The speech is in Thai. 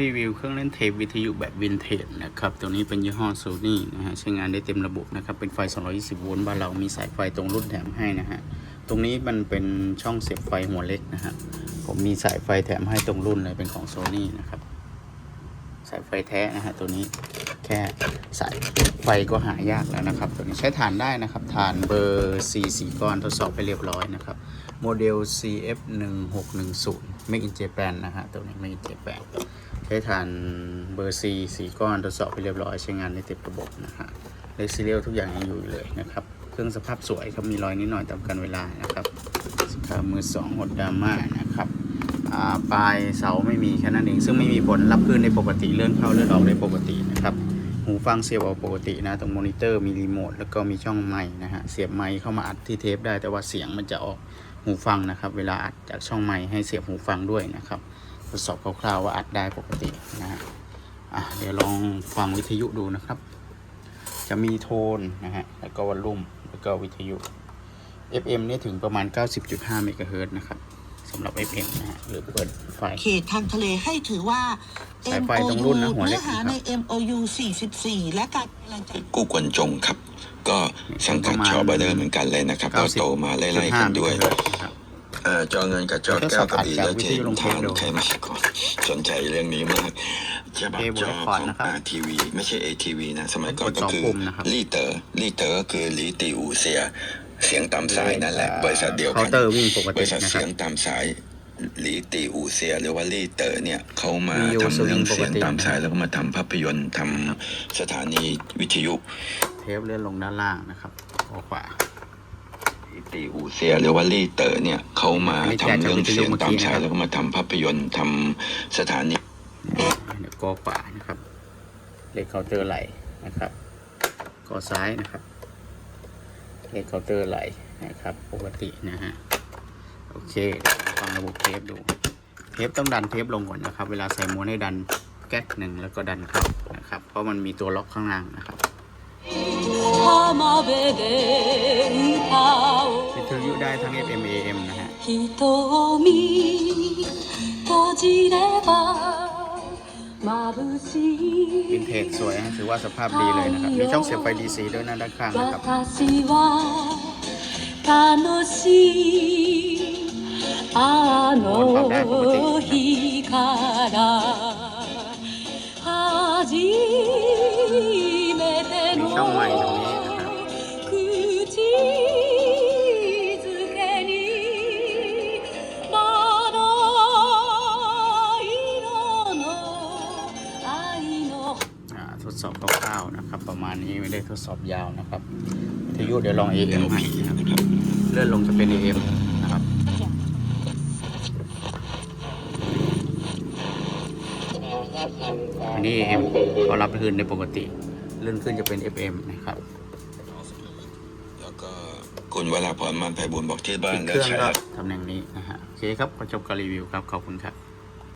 รีวิวเครื่องเล่นเทปวิทยุแบบวินเทจนะครับ ตัวนี้เป็นยี่ห้อโซนี่นะฮะใช้งานได้เต็มระบบนะครับ เป็นไฟ 220 โวลต์บ้านเรามีสายไฟตรงรุ่นแถมให้นะฮะ ตรงนี้มันเป็นช่องเสียบไฟหัวเล็กนะฮะ ผมมีสายไฟแถมให้ตรงรุ่นเลยเป็นของโซนี่นะครับ สายไฟแท้นะฮะตัวนี้แค่สายไฟก็หายากแล้วนะครับ ตัวนี้ใช้ฐานได้นะครับฐานเบอร์ C 4ก้อนทดสอบไปเรียบร้อยนะครับ โมเดล CF 1 6 1 0 Make in Japan นะฮะตัวนี้ Make in Japan ใช้ฐานเบอร์ C 4ก้อนทดสอบไปเรียบร้อยใช้งานในเต็มระบบนะฮะเลซีเรียลทุกอย่างยังอยู่เลยนะครับ เครื่องสภาพสวยครับมีรอยนิดหน่อยตามกันเวลานะครับสินค้ามือสองหดดราม่านะครับปลายเสาไม่มีแค่นั้นเอง ซึ่งไม่มีผลรับคลื่นได้ปกติเลื่อนเข้าเลื่อนออกได้ปกตินะครับหูฟังเสียบเอาปกตินะตรงมอนิเตอร์มีรีโมทแล้วก็มีช่องไมค์นะฮะเสียบไมค์เข้ามาอัดที่เทปได้แต่ว่าเสียงมันจะออกหูฟังนะครับ เวลาอัดจากช่องไมค์ให้เสียบหูฟังด้วยนะครับ ดสอบคร่าวๆว่าอัดได้ปกตินะฮะอะเดี๋ยวลองฟังวิทยุดูนะครับ จะมีโทนนะฮะแล้วก็วอลลุ่มแล้วก็วิทยุ FM นี่ถึงประมาณ 90.5เมกะเฮิรตซ์นะครับสำหรับ FM นะฮะหรือเปิดไฟเขตทางทะเลให้ถือว่าสายไฟตรงรุ่นนะหัวเล็เนื้กอหานะครับใน MOU 44 และการกำลังใจกู้กวนจงครับ ก็สังกัดชอบเดอร์เหมือนกันเลยนะครับก็โตมาไล่ๆกันด้วย เมกะเฮิรตซ์นะครับเอ่อจอเงินกับจอแก้วกับอีและเจมทานใครมาก่อนสนใจเรื่องนี้มากจะแบบจอของทีวีไม่ใช่ ATV นะ สมัยก่อนก็คือลี่เตอร์ลี่เตอร์ก็คือลีติอูเซีย เสียงตามสายนั่นแหละ บริษัทเดียวเคากันน์เตอร์วิ่งปกบติริษัทนะครัเสีบยงตามสายลีติอูเซียหรือว่าลีเตอร์เนี่ยเขามามีอยู่ทำเรื่องสวิงปกติเสียงตามสายแล้วก็มาทำภาพยนตร์ทำสถานีวิทยุ เทปเลื่อนลงด้านล่างนะครับขอขวาลี ติอูเซียหรือว่าลี่เตอ๋อเนี่ยเขามาทำเรื่องเสียงตามสายแล้วก็มาทำภาพยนตร์ทำสถานีก็ขวานะครับ เลขเคาน์เตอร์ไหลนะครับก็ซ้ายนะครับ เลขเคาน์เตอร์ไหลนะครับ ปกตินะฮะโอเคฟังระบบเทปดูเทปต้องดันเทปลงก่อนนะครับ เวลาใส่ม้วนให้ดันแก๊กหนึ่งแล้วก็ดันเข้านะครับ เพราะมันมีตัวล็อกข้างล่างนะครับ วิทยุได้ทั้ง FM AM นะฮะวินเทจสวยนะถือว่าสภาพดีเลยนะครับ มีช่องเสียบไฟ DC ด้วยนะด้านข้างนะครับโอนความได้ปกติมีช่องใหม่ตรงนี้ ดสอบคร่าวๆนะครับ ประมาณนี้ไม่ได้ทดสอบยาวนะครับวิทยุเดี๋ยวลอง AM ให้นะครับเลื่อนลงจะเป็น AM นะครับอันนี้ AM เขารับคลื่นในปกติเลื่อนขึ้นจะเป็น FM นะครับแล้วก็คุณวราพรมันไพบุญบอกที่บ้านปิดแล้เควรื่องใช้ก็แล้วตำแหน่งนี้นะฮะโอเคครับขอจบการรีวิวครับขอบคุณครับ